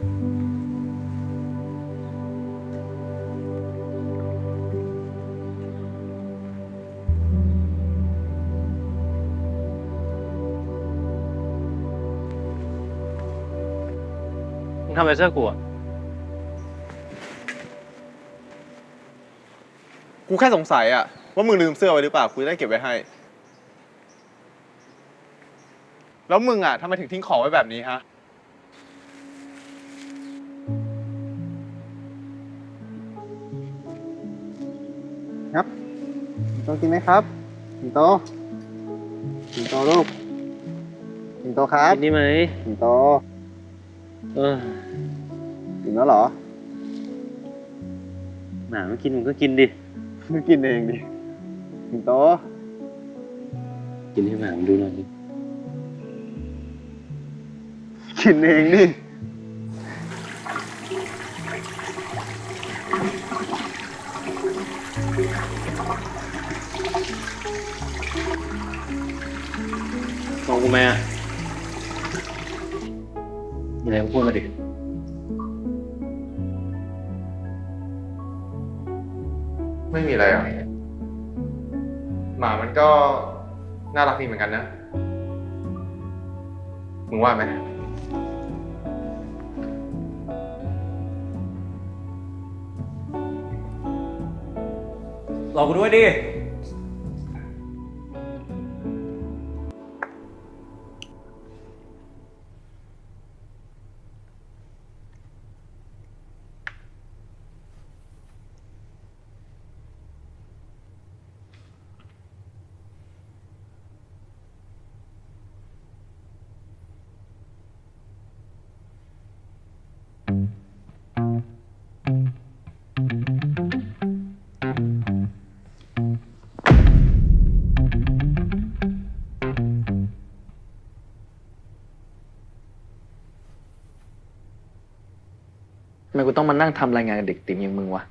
มึงทอะไรเสื้อกูอะกูแค่สงสัยอะว่ามึงลืมเสื้อไว้หรือเปล่ากูจได้เก็บไว้ให้ แล้วมึงอะทำไมถึงทิ้งของไว้แบบนี้ฮะ ตกินไหมครับสิงโตสิงโตลูกสิงโตครับกินนี่ไหมสิงโตเออกินแล้วเหรอหมาไม่กินมึงก็กินดิมึงกินเองดิสิงโตกินให้หมามันดูหน่อยดิกินเองดิ มองกูไหมอะมีอะไรก็พูดมาดิไม่มีอะไรอะ หมามันก็น่ารักดีเหมือนกันนะ มึงว่าไหมรอกูด้วยดิ นั่งทำรายงานกับเด็กติ๋มอย่างมึงวะ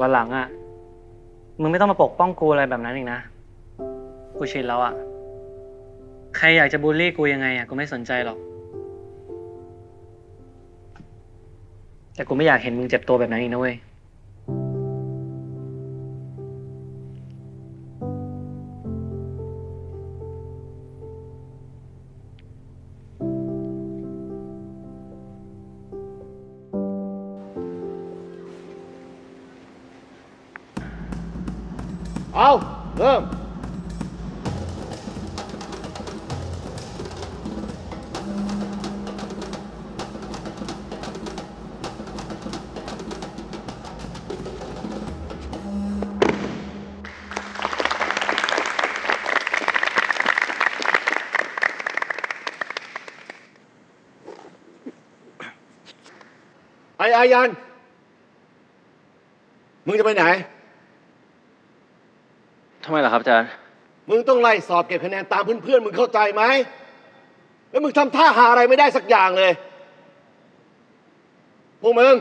วันหลังอะ มึงไม่ต้องมาปกป้องกูอะไรแบบนั้นอีกนะ กูชินแล้วอะ ใครอยากจะบูลลี่กูยังไงอะ กูไม่สนใจหรอก แต่กูไม่อยากเห็นมึงเจ็บตัวแบบนั้นอีกนะเว้ย เอาเริ่ม อ้อายัน มึงจะไปไหน ทำไมล่ะครับอาจารย์ มึงต้องไล่สอบเก็บคะแนนตามเพื่อนๆ มึงเข้าใจไหม แล้วมึงทำท่าหาอะไรไม่ได้สักอย่างเลย พวกมึง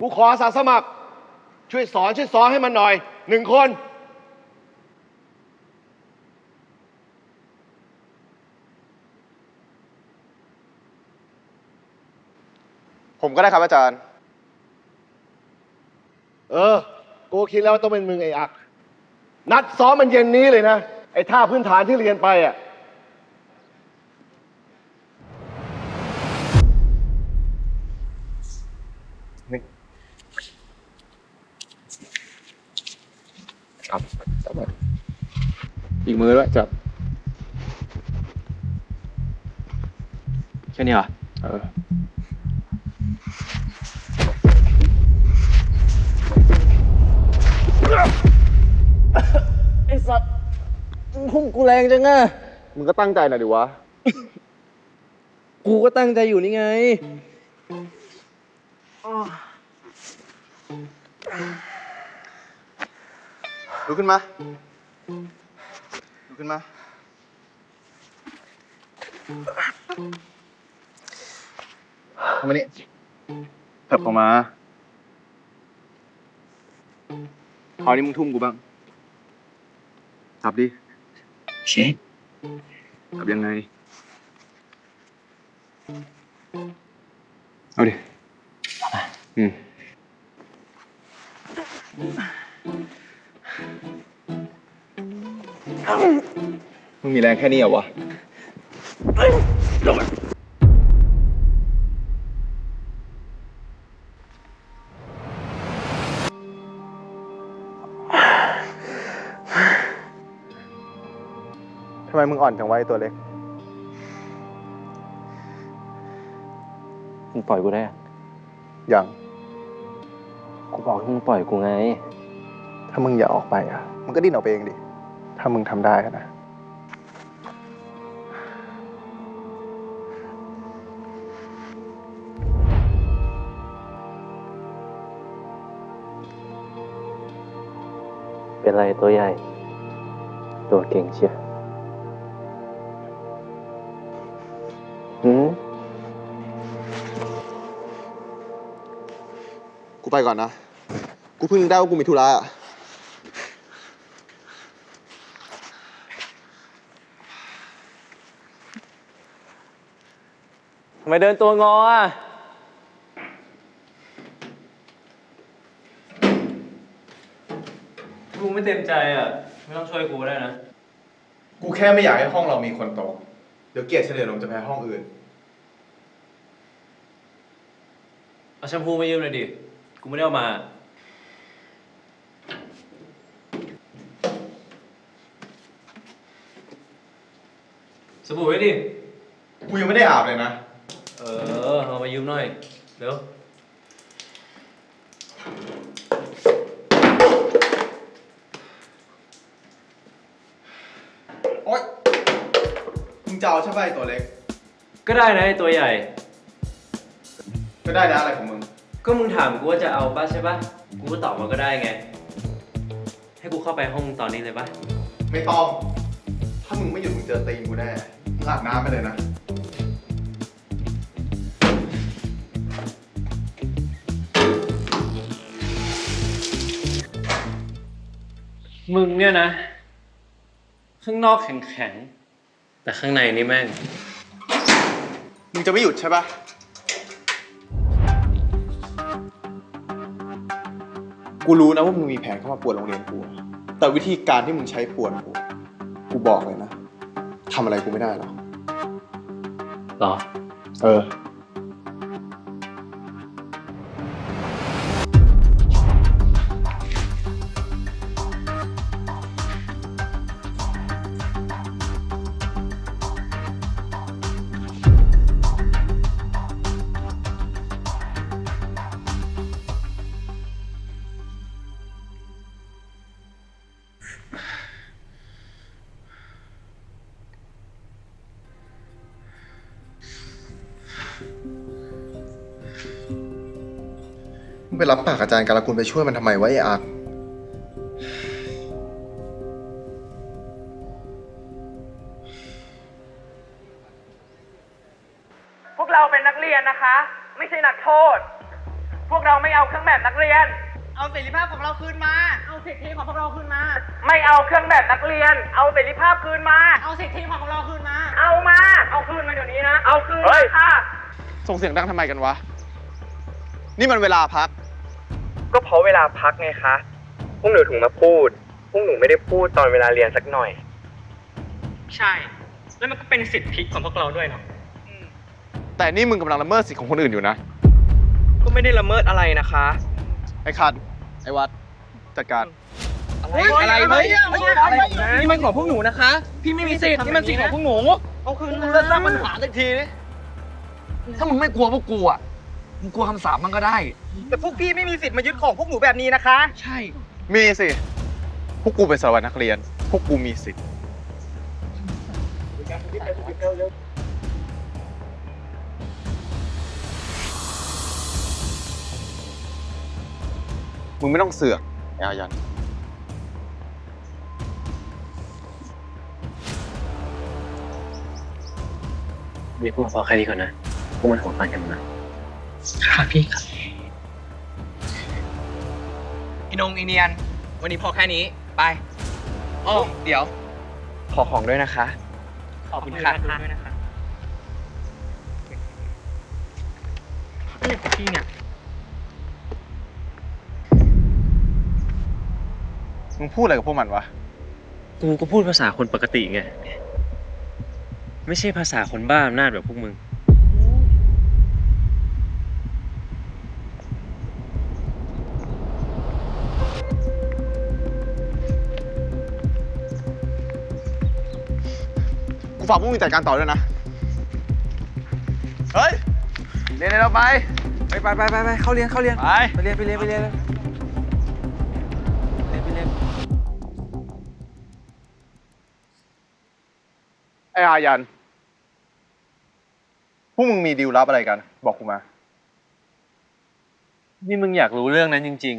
กูขออาสาสมัคร ช่วยสอนช่วยสอนให้มันหน่อยหนึ่งคน ผมก็ได้ครับอาจารย์ เออ กูคิดแล้วว่าต้องเป็นมึงไอ้อัก นัดซ้อมมันเย็นนี้เลยนะ ไอ้ท่าพื้นฐานที่เรียนไปอะ ครับจับไว้อีกมือด้วยจับ แค่นี้เหรอ เออไอ พุ่งกูแรงจังอะมึงก็ตั้งใจหน่อยดิวะ กูก็ตั้งใจอยู่นี่ไง ลุกขึ้นมา ลุกขึ้นมา ทำมานี่เถิบออกมาคราวนี้มึงทุ่มกูบ้างจับดิ เช็คจับยังไง เอาดิอืมมึงมีแรงแค่นี้เหรอวะทำ ไมมึงอ่อนจังวะไอ้ตัวเล็ก มึงปล่อยกูได้อะอย่าง กูบอกให้มึงปล่อยกูไง ถ้ามึงอยากออกไปอะ มึงก็ดิ้นออกไปเองดิ ถ้ามึงทำได้อะนะ เป็นไรตัวใหญ่ ตัวเก่งเชียว กูไปก่อนนะ กูเพิ่งนึกได้ว่ากูมีธุระอะทำไมเดินตัวงออะ กูไม่เต็มใจอะ ไม่ต้องช่วยกูได้นะ กูแค่ไม่อยากให้ห้องเรามีคนโต เดี๋ยวเกียรติเฉลี่ยลงจะแพ้ห้องอื่น เอาแชมพูมายืมหน่อยดิ กูไม่ได้เอามา สบู่ไว้ดิ กูยังไม่ได้อาบเลยนะ เออ เอามายืมหน่อย เร็ว โอ๊ยมึงจะเอาใช่ป่ะไอ้ตัวเล็ก ก็ได้นะไอ้ตัวใหญ่ ก็ได้นะอะไรของมึง ก็มึงถามกูว่าจะเอาป่ะใช่ป่ะ กูก็ตอบมาก็ได้ไง ให้กูเข้าไปห้องตอนนี้เลยป่ะ ไม่ต้อง ถ้ามึงไม่หยุดมึงเจอตีนกูแน่มึงอาบน้ำไปเลยนะ มึงเนี่ยนะ ข้างนอกแข็งๆ แต่ข้างในนี่แม่ง มึงจะไม่หยุดใช่ป่ะ กูรู้นะว่ามึงมีแผนเข้ามาป่วนโรงเรียนกู แต่วิธีการที่มึงใช้ป่วนกูกูบอกเลยนะทำอะไรกูไม่ได้หรอกหรอ เออ ไปรับปากอาจารย์การกุลไปช่วยมันทำไมวะไอ้อาร์คพวกเราเป็นนักเรียนนะคะ ไม่ใช่นักโทษ พวกเราไม่เอาเครื่องแบบนักเรียน เอาเสรีภาพของเราคืนมา เอาสิทธิของพวกเราคืนมา ไม่เอาเครื่องแบบนักเรียน เอาเสรีภาพคืนมา เอาสิทธิของเราคืนมา เอามา เอาคืนมาเดี๋ยวนี้นะ เอาคืนมาค่ะ ส่งเสียงดังทำไมกันวะ นี่มันเวลาพัก ก็เพราะเวลาพักไงคะ พวกหนูถึงมาพูด พวกหนูไม่ได้พูดตอนเวลาเรียนสักหน่อย ใช่ แล้วมันก็เป็นสิทธิของพวกเราด้วยเนาะแต่นี่มึงกำลังละเมิดสิทธิของคนอื่นอยู่นะ ก็ไม่ได้ละเมิดอะไรนะคะ ไอ้คันไอ้วัดจัดการ อะไรเฮ้ยอะไรนี่มันของพวกหนูนะคะ พี่ไม่มีสิทธิ์นี่มันสิทธิ์ของพวกหนูเอาคืนมาสร้างปัญหาสักทีถ้ามึงไม่กลัวพวกกูอะ มึงกลัวคำสาปมันก็ได้ แต่พวกพี่ไม่มีสิทธิ์มายึดของพวกหนูแบบนี้นะคะ ใช่ มีสิ พวกกูเป็นสารวัตรนักเรียน พวกกูมีสิทธิ์ มึงไม่ต้องเสือกไอ้อายันเดี๋ยวพวกพอแค่นี้ก่อนนะ พวกมันหัวมันกันนะ ค่ะพี่ครับอีนงอีเนียน วันนี้พอแค่นี้ ไปอ๋อเดี๋ยว ขอของด้วยนะคะ ขอบคุณค่ะ ด้วยนะคะอะไรของพี่เนี่ย มึงพูดอะไรกับพวกมันวะ กูก็พูดภาษาคนปกติไง ไม่ใช่ภาษาคนบ้าอำนาจแบบพวกมึง ฝากพวกมึงจัดการต่อด้วยนะ เฮ้ย เรียนเราไป ไปไปไปไปไปเข้าเรียนเข้าเรียนไป ไปเรียนไปเรียนไปเรียนเลยเรียนไปเรียนไอ้อายัน พวกมึงมีดีลลับอะไรกัน บอกกูมา นี่มึงอยากรู้เรื่องนั้นจริง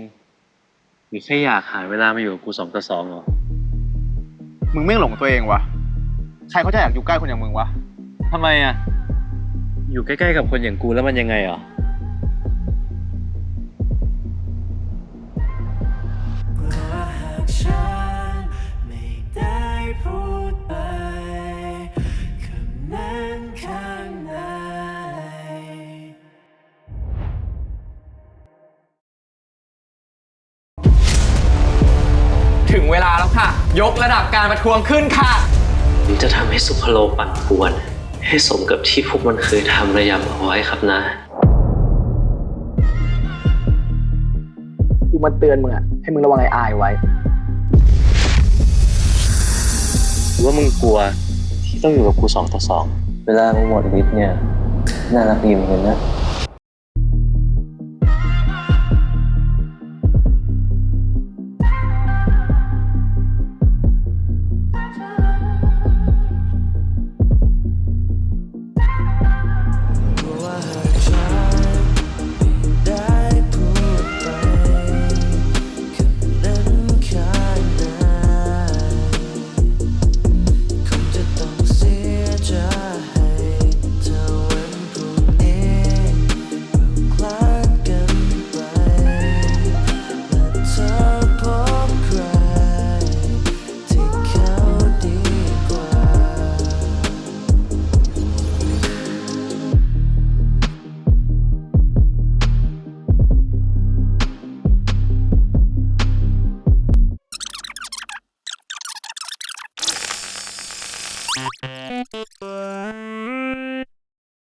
ๆ หรือแค่อยากหาเวลามาอยู่กับกูสองต่อสองเหรอ มึงไม่หลงตัวเองวะ ใครเขาจะอยากอยู่ใกล้คนอย่างมึงวะ ทำไมอะ อยู่ใกล้ ๆ กับคนอย่างกูแล้วมันยังไงเหรอไม่ได้พูดไปคำนั้นข้างในถึงเวลาแล้วค่ะ ยกระดับการประท้วงขึ้นค่ะ ผมจะทำให้สุภโลปั่นป่วน ให้สมกับที่พวกมันเคยทำระยำเอาไว้ครับนะ กูมาเตือนมึงอะให้มึงระวังไอ้อายไว้ หรือว่ามึงกลัวที่ต้องอยู่กับกูสองต่อสอง เวลามึงหมดฤทธิ์เนี่ย น่ารักดีเหมือนกันนะ